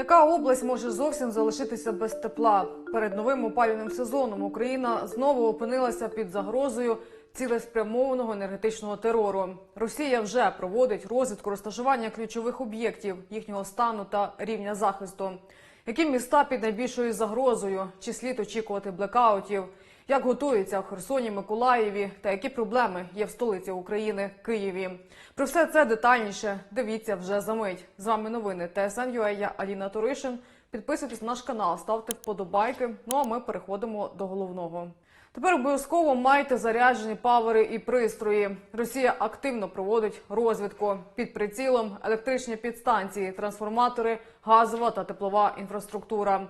Яка область може зовсім залишитися без тепла? Перед новим опалювальним сезоном Україна знову опинилася під загрозою цілеспрямованого енергетичного терору. Росія вже проводить розвідку розташування ключових об'єктів, їхнього стану та рівня захисту. Які міста під найбільшою загрозою? Чи слід очікувати блекаутів? Як готуються в Херсоні, Миколаєві та які проблеми є в столиці України Києві? Про все це детальніше дивіться вже за мить. З вами новини ТСН.UA, я Аліна Туришин. Підписуйтесь на наш канал, ставте вподобайки. Ну а ми переходимо до головного. Тепер обов'язково майте заряджені павери і пристрої. Росія активно проводить розвідку під прицілом електричні підстанції, трансформатори, газова та теплова інфраструктура.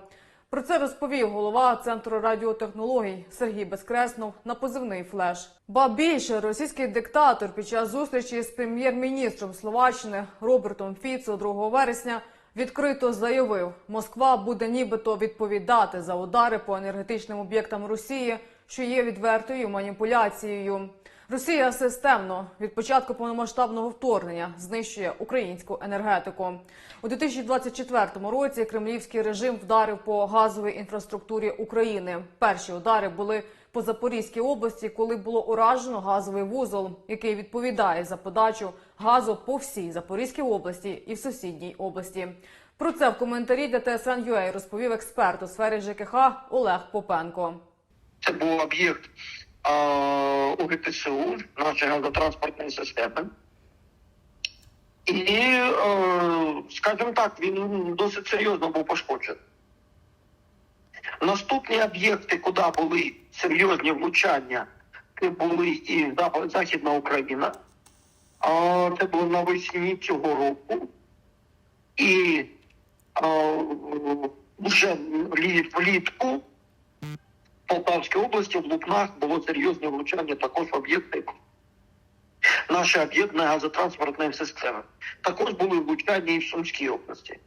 Про це розповів голова центру радіотехнологій Сергій Безкреснов на позивний флеш. Ба більше російський диктатор під час зустрічі з прем'єр-міністром Словаччини Робертом Фіцо 2 вересня відкрито заявив, Москва буде нібито відповідати за удари по енергетичним об'єктам Росії, що є відвертою маніпуляцією. Росія системно від початку повномасштабного вторгнення знищує українську енергетику. У 2024 році кремлівський режим вдарив по газовій інфраструктурі України. Перші удари були по Запорізькій області, коли було уражено газовий вузол, який відповідає за подачу газу по всій Запорізькій області і в сусідній області. Про це в коментарі для ТСН.UA розповів експерт у сфері ЖКХ Олег Попенко. Це був об'єкт УГТСУ, нашої газотранспортної системи. І, е, скажімо так, він досить серйозно був пошкоджений. Наступні об'єкти, куди були серйозні влучання, це були і Західна Україна. Це було навесні цього року. І вже влітку Полтавській області в Лукнах було серйозне влучання також об'єкти нашої об'єднаної газотранспортної системи. Також були влучання і в Сумській області.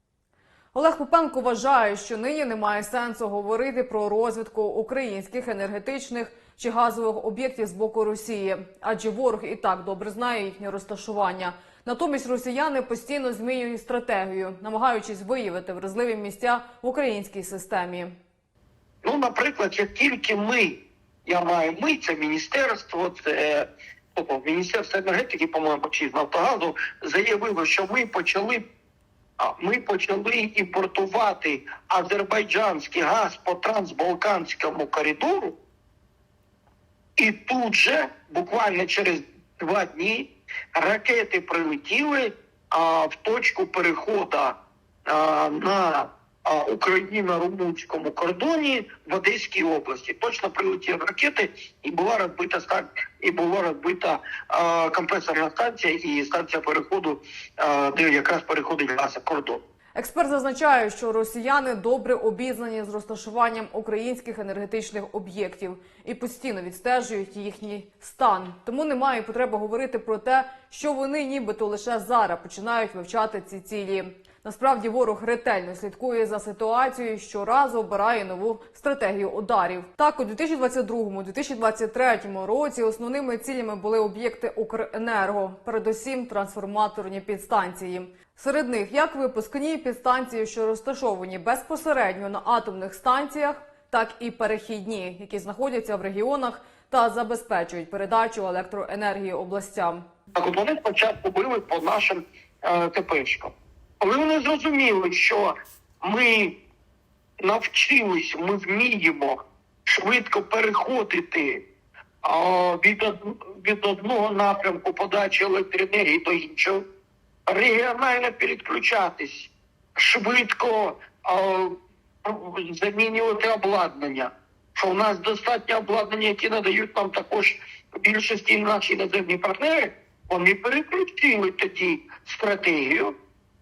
Олег Попенко вважає, що нині немає сенсу говорити про розвитку українських енергетичних чи газових об'єктів з боку Росії, адже ворог і так добре знає їхнє розташування. Натомість росіяни постійно змінюють стратегію, намагаючись виявити вразливі місця в українській системі. Ну, наприклад, як тільки ми, я маю ми, це міністерство, це тобто, Міністерство енергетики, по-моєму, чи з Нафтогазу, заявило, що ми почали. Ми почали імпортувати азербайджанський газ по трансбалканському коридору, і тут же, буквально через два дні, ракети прилетіли а, в точку переходу а, на а, Україно-румунському кордоні в Одеській області. Точно прилетіли ракети, і була розбита стан- і була розбита а, компресорна станція і станція переходу, а, де якраз переходить газ кордон. Експерт зазначає, що росіяни добре обізнані з розташуванням українських енергетичних об'єктів і постійно відстежують їхній стан. Тому немає потреби говорити про те, що вони нібито лише зараз починають вивчати ці цілі. Насправді ворог ретельно слідкує за ситуацією, щоразу обирає нову стратегію ударів. Так, у 2022-2023 році основними цілями були об'єкти Укренерго, передусім трансформаторні підстанції. Серед них як випускні підстанції, що розташовані безпосередньо на атомних станціях, так і перехідні, які знаходяться в регіонах та забезпечують передачу електроенергії областям. Так от вони спочатку били по нашим е, ТПшкам. Коли вони зрозуміли, що ми навчились, ми вміємо швидко переходити від, від одного напрямку подачі електроенергії до іншого, регіонально переключатись, швидко замінювати обладнання. Що у нас достатньо обладнання, які надають нам також більшості наші іноземні партнери, вони переключили тоді стратегію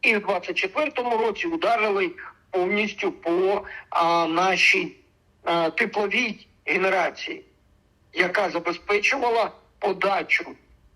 і в 24-му році ударили повністю по а, нашій а, тепловій генерації, яка забезпечувала подачу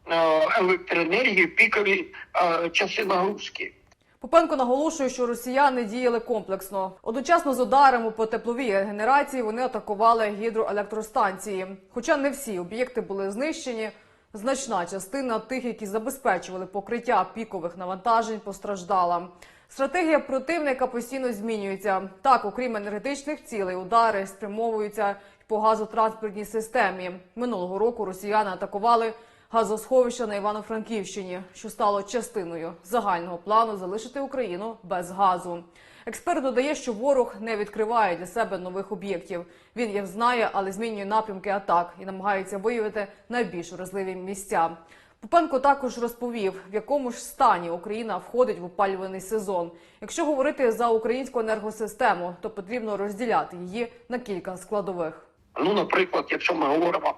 а, електроенергії в пікові а, часи нагрузки. Попенко наголошує, що росіяни діяли комплексно. Одночасно з ударами по тепловій генерації вони атакували гідроелектростанції. Хоча не всі об'єкти були знищені, значна частина тих, які забезпечували покриття пікових навантажень, постраждала. Стратегія противника постійно змінюється. Так, окрім енергетичних цілей, удари спрямовуються по газотранспортній системі. Минулого року росіяни атакували газосховища на Івано-Франківщині, що стало частиною загального плану залишити Україну без газу. Експерт додає, що ворог не відкриває для себе нових об'єктів. Він їх знає, але змінює напрямки атак і намагається виявити найбільш вразливі місця. Попенко також розповів, в якому ж стані Україна входить в опалюваний сезон. Якщо говорити за українську енергосистему, то потрібно розділяти її на кілька складових. Ну, наприклад, якщо ми говоримо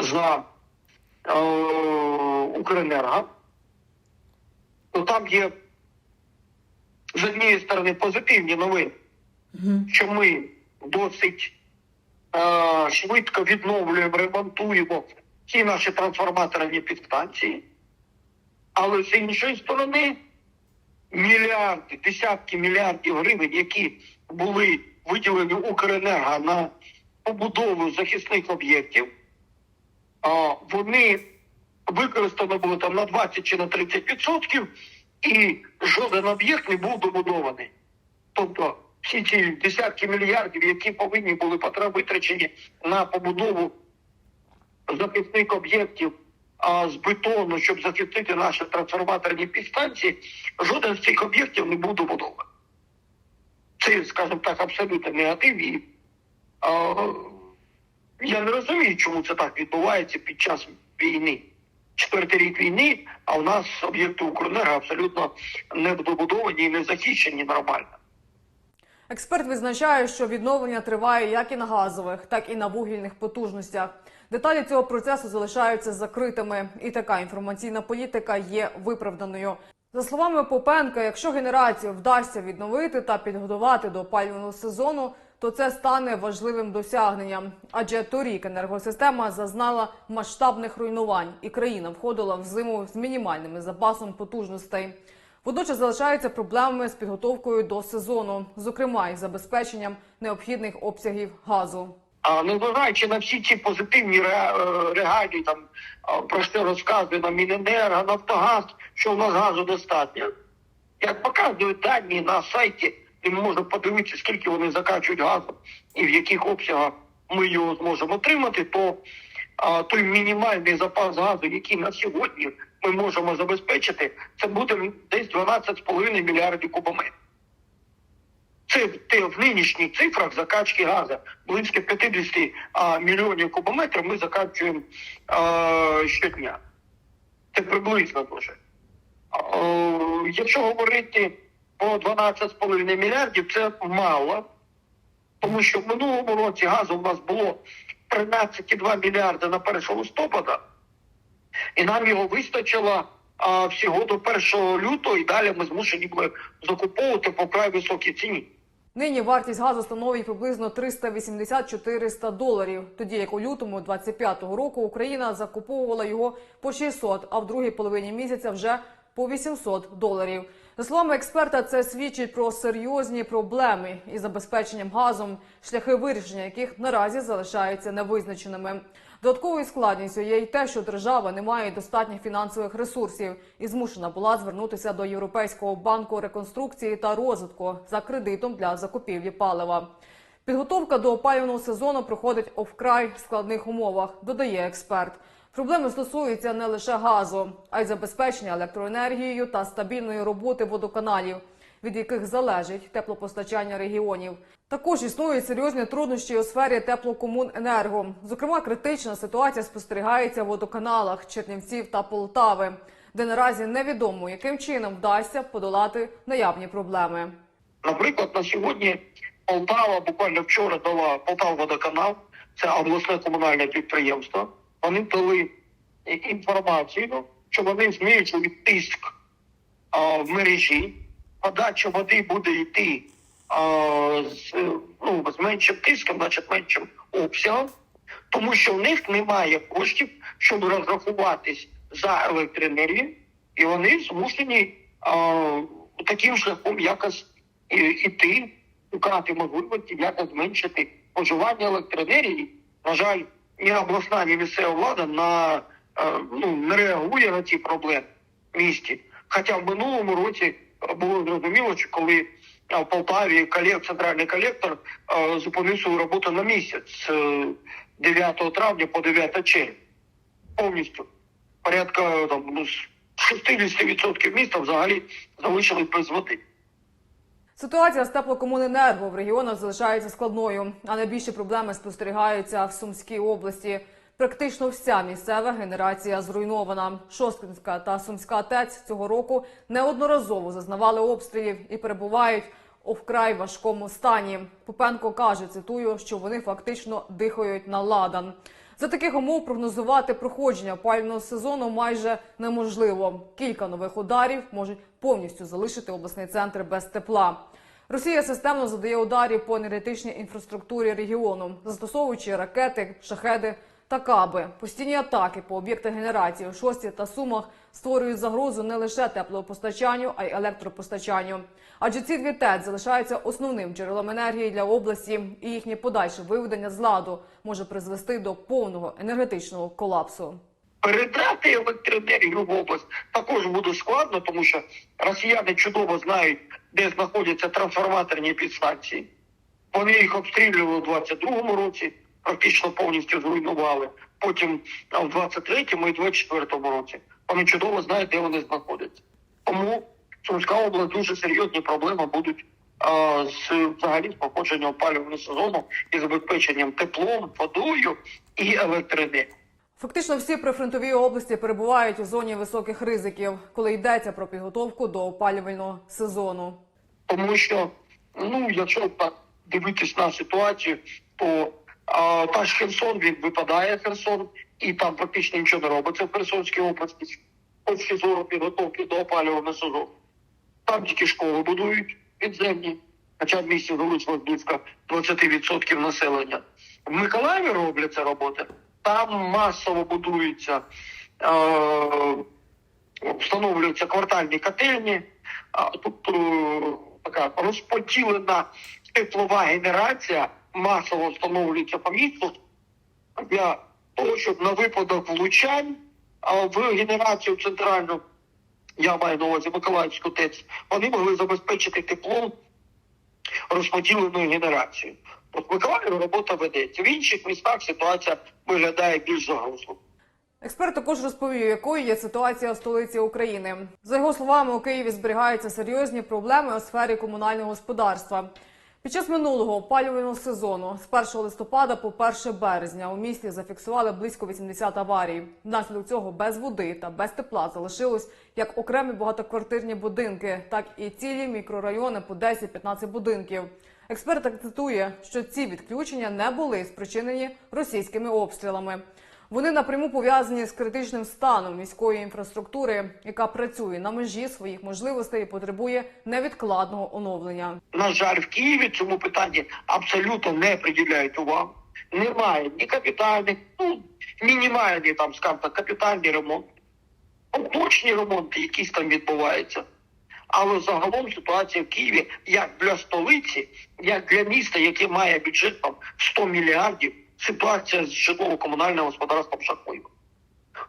за е, Укренерго, то там є з однієї сторони позитивні новини, що ми досить е, швидко відновлюємо, ремонтуємо всі наші трансформаторні підстанції. Але з іншої сторони, мільярди, десятки мільярдів гривень, які були виділені Укренерго на побудову захисних об'єктів, а, вони використано було там на 20 чи на 30 відсотків, і жоден об'єкт не був добудований. Тобто всі ці десятки мільярдів, які повинні були витрачені на побудову захисних об'єктів а, з бетону, щоб захистити наші трансформаторні підстанції, жоден з цих об'єктів не був добудований. Це, скажімо так, абсолютно негатив. І, а, я не розумію, чому це так відбувається під час війни. Четвертий рік війни, а у нас об'єкти Укренерго абсолютно не добудовані і не захищені нормально. Експерт відзначає, що відновлення триває як і на газових, так і на вугільних потужностях. Деталі цього процесу залишаються закритими, і така інформаційна політика є виправданою. За словами Попенка, якщо генерацію вдасться відновити та підготувати до опалювального сезону, то це стане важливим досягненням. Адже торік енергосистема зазнала масштабних руйнувань, і країна входила в зиму з мінімальним запасом потужностей. Водночас залишаються проблемами з підготовкою до сезону, зокрема із забезпеченням необхідних обсягів газу. А незважаючи на всі ці позитивні ре- е, там про що нам Міненерго, Нафтогаз, що в нас газу достатньо. Як показують дані на сайті, ми можемо подивитися, скільки вони закачують газу і в яких обсягах ми його зможемо отримати, то а, той мінімальний запас газу, який на сьогодні ми можемо забезпечити, це буде десь 12,5 мільярдів кубометрів. Це те, в нинішніх цифрах закачки газу близько 50 а, мільйонів кубометрів ми закачуємо а, щодня. Це приблизно дуже. Якщо говорити про 12,5 мільярдів, це мало, тому що в минулому році газу у нас було 13,2 мільярди на 1 листопада, і нам його вистачило а, всього до 1 лютого, і далі ми змушені були закуповувати по край високій ціні. Нині вартість газу становить приблизно 380-400 доларів, тоді як у лютому 25-го року Україна закуповувала його по 600, а в другій половині місяця вже по 800 доларів. За словами експерта, це свідчить про серйозні проблеми із забезпеченням газом, шляхи вирішення яких наразі залишаються невизначеними. Додатковою складністю є й те, що держава не має достатніх фінансових ресурсів і змушена була звернутися до Європейського банку реконструкції та розвитку за кредитом для закупівлі палива. Підготовка до опалювального сезону проходить у вкрай складних умовах, додає експерт. Проблеми стосуються не лише газу, а й забезпечення електроенергією та стабільної роботи водоканалів, від яких залежить теплопостачання регіонів. Також існують серйозні труднощі у сфері теплокомуненерго. Зокрема, критична ситуація спостерігається в водоканалах Чернівців та Полтави, де наразі невідомо, яким чином вдасться подолати наявні проблеми. Наприклад, на сьогодні Полтава буквально вчора дала Полтава водоканал, це обласне комунальне підприємство. Вони дали інформацію, що вони зменшують тиск а, в мережі, подача води буде йти а, з, ну, з меншим тиском, значить меншим обсягом, тому що в них немає коштів, щоб розрахуватись за електроенергію, і вони змушені а, таким шляхом якось і, іти, шукати можливості, якось зменшити споживання електроенергії. На жаль, ні обласна, ні місцева влада на, е, ну, не реагує на ці проблеми в місті. Хоча в минулому році було зрозуміло, що коли в Полтаві колек, центральний колектор зупинив свою роботу на місяць з 9 травня по 9 червня. Повністю. Порядка там, ну, з 60% міста взагалі залишились без води. Ситуація з теплокомуненерго в регіонах залишається складною, а найбільші проблеми спостерігаються в Сумській області. Практично вся місцева генерація зруйнована. Шосткинська та Сумська ТЕЦ цього року неодноразово зазнавали обстрілів і перебувають у вкрай важкому стані. Попенко каже, цитую, що вони фактично дихають на ладан. За таких умов прогнозувати проходження опалювального сезону майже неможливо. Кілька нових ударів можуть повністю залишити обласний центр без тепла. Росія системно задає ударів по енергетичній інфраструктурі регіону, застосовуючи ракети, шахеди та каби. Постійні атаки по об'єктах генерації у Шості та Сумах створюють загрозу не лише теплопостачанню, а й електропостачанню. Адже ці дві ТЕЦ залишаються основним джерелом енергії для області, і їхнє подальше виведення з ладу може призвести до повного енергетичного колапсу. передати електроенергію в область також буде складно, тому що росіяни чудово знають, де знаходяться трансформаторні підстанції. Вони їх обстрілювали у 22-му році, практично повністю зруйнували. Потім а, в 23-му і 24-му році. Вони чудово знають, де вони знаходяться. Тому Сумська область дуже серйозні проблеми будуть а, з взагалі з походженням опалювального сезону і забезпеченням теплом, водою і електроенергією. Фактично всі прифронтові області перебувають у зоні високих ризиків, коли йдеться про підготовку до опалювального сезону. тому що ну, якщо так дивитись на ситуацію, то а, та ж Херсон він випадає Херсон, і там практично нічого не робиться в Херсонській області точки зору підготовки до опалювального сезону. Там тільки школи будують підземні, хоча в місті залишилось близько 20% населення. В Миколаєві робляться роботи, там масово будуються. Е- встановлюються квартальні котельні, е, така розподілена теплова генерація масово встановлюється по місту для того, щоб на випадок влучань в генерацію центральну, я маю на увазі Миколаївську ТЕЦ, вони могли забезпечити теплом розподіленою генерацією. От робота ведеться. В інших містах ситуація виглядає більш загрозливо. Експерт також розповів, якою є ситуація у столиці України. За його словами, у Києві зберігаються серйозні проблеми у сфері комунального господарства. Під час минулого опалювального сезону з 1 листопада по 1 березня у місті зафіксували близько 80 аварій. Внаслідок цього без води та без тепла залишилось як окремі багатоквартирні будинки, так і цілі мікрорайони по 10-15 будинків. Експерт акцентує, що ці відключення не були спричинені російськими обстрілами. Вони напряму пов'язані з критичним станом міської інфраструктури, яка працює на межі своїх можливостей і потребує невідкладного оновлення. на жаль, в Києві цьому питанні абсолютно не приділяють увагу. Немає ні капітальних, ну мінімальні там, скажімо так, капітальні ремонти, поточні ремонти, якісь там відбуваються. Але загалом ситуація в Києві як для столиці, як для міста, яке має бюджет там 100 мільярдів, ситуація з житлово-комунальним господарством жахлива.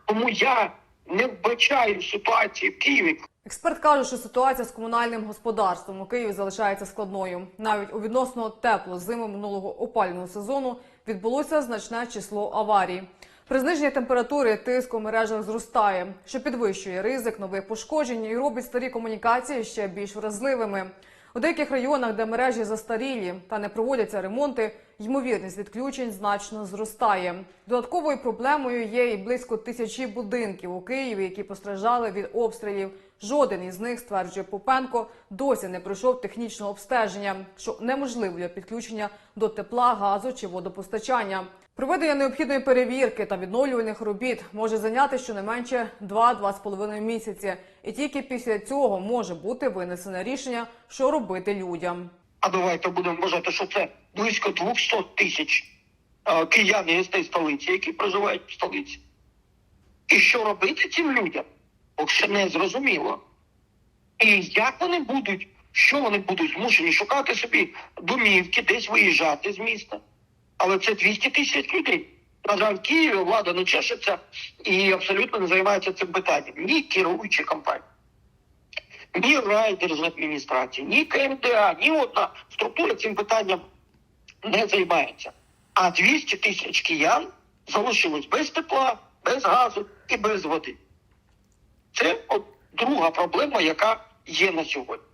Тому я не вбачаю ситуації в Києві Експерт каже, що ситуація з комунальним господарством у Києві залишається складною. Навіть у відносно теплу зиму минулого опалювального сезону відбулося значне число аварій. При зниженні температури тиск у мережах зростає, що підвищує ризик нових пошкоджень і робить старі комунікації ще більш вразливими. У деяких районах, де мережі застарілі та не проводяться ремонти, ймовірність відключень значно зростає. Додатковою проблемою є і близько тисячі будинків у Києві, які постраждали від обстрілів. Жоден із них, стверджує Попенко, досі не пройшов технічного обстеження, що неможливо підключення до тепла, газу чи водопостачання. Проведення необхідної перевірки та відновлювальних робіт може зайняти щонайменше 2-2,5 місяці, і тільки після цього може бути винесене рішення, що робити людям. А давайте будемо вважати, що це близько 200 тисяч е, киян і гостей столиці, які проживають в столиці. І що робити цим людям? Поки що не зрозуміло. І як вони будуть, що вони будуть змушені шукати собі домівки, десь виїжджати з міста. Але це 200 тисяч людей. На жаль, Києві влада не чешеться і абсолютно не займається цим питанням. Ні керуючі компанії. ні райдержадміністрації, ні КМДА, ні одна структура цим питанням не займається. А 200 тисяч киян залишились без тепла, без газу і без води. Це от друга проблема, яка є на сьогодні.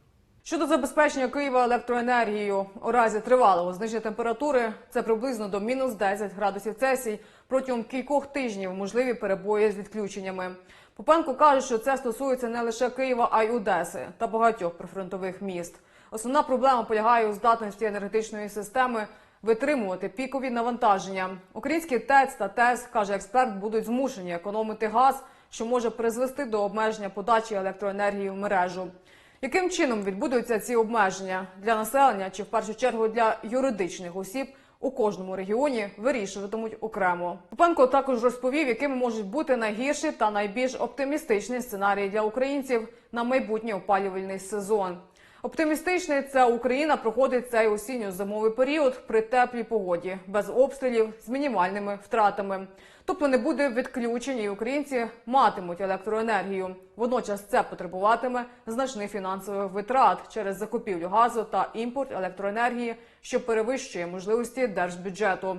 Щодо забезпечення Києва електроенергією у разі тривалого зниження температури, це приблизно до мінус 10 градусів Цельсій. Протягом кількох тижнів можливі перебої з відключеннями. Попенко каже, що це стосується не лише Києва, а й Одеси та багатьох прифронтових міст. Основна проблема полягає у здатності енергетичної системи витримувати пікові навантаження. Українські ТЕЦ та ТЕС, каже експерт, будуть змушені економити газ, що може призвести до обмеження подачі електроенергії в мережу. Яким чином відбудуться ці обмеження для населення чи в першу чергу для юридичних осіб у кожному регіоні вирішуватимуть окремо? Купенко також розповів, якими можуть бути найгірші та найбільш оптимістичні сценарії для українців на майбутній опалювальний сезон. Оптимістичний це Україна проходить цей осінньо-зимовий період при теплій погоді, без обстрілів з мінімальними втратами. Тобто не буде відключень, і українці матимуть електроенергію. Водночас це потребуватиме значних фінансових витрат через закупівлю газу та імпорт електроенергії, що перевищує можливості держбюджету.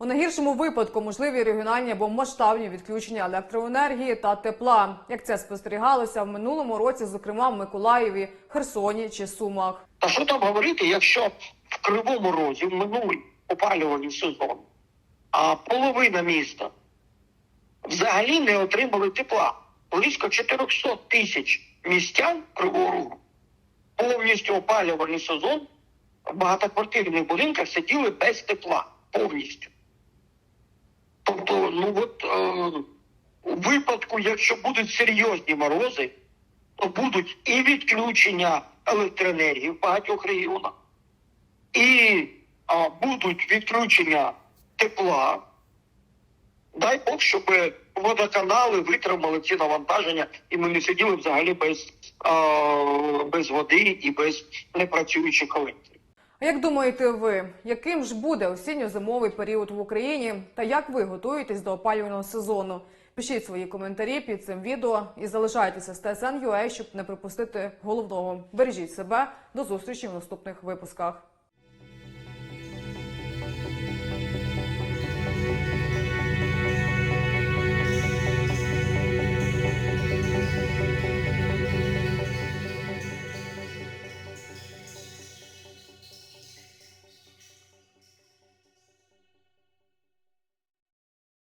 У найгіршому випадку можливі регіональні або масштабні відключення електроенергії та тепла, як це спостерігалося в минулому році, зокрема в Миколаєві, Херсоні чи Сумах. Та що там говорити, якщо в Кривому Розі в минулий опалювальний сезон, а половина міста взагалі не отримали тепла. Близько 400 тисяч містян Кривого Рогу повністю опалювальний сезон в багатоквартирних будинках сиділи без тепла повністю. Тобто, ну от е, у випадку, якщо будуть серйозні морози, то будуть і відключення електроенергії в багатьох регіонах, і а, будуть відключення тепла. Дай Бог, щоб водоканали витримали ці навантаження, і ми не сиділи взагалі без, а, без води і без непрацюючих електрів. А як думаєте ви, яким ж буде осінньо-зимовий період в Україні та як ви готуєтесь до опалювального сезону? Пишіть свої коментарі під цим відео і залишайтеся з TSN.ua, щоб не пропустити головного. Бережіть себе до зустрічі в наступних випусках.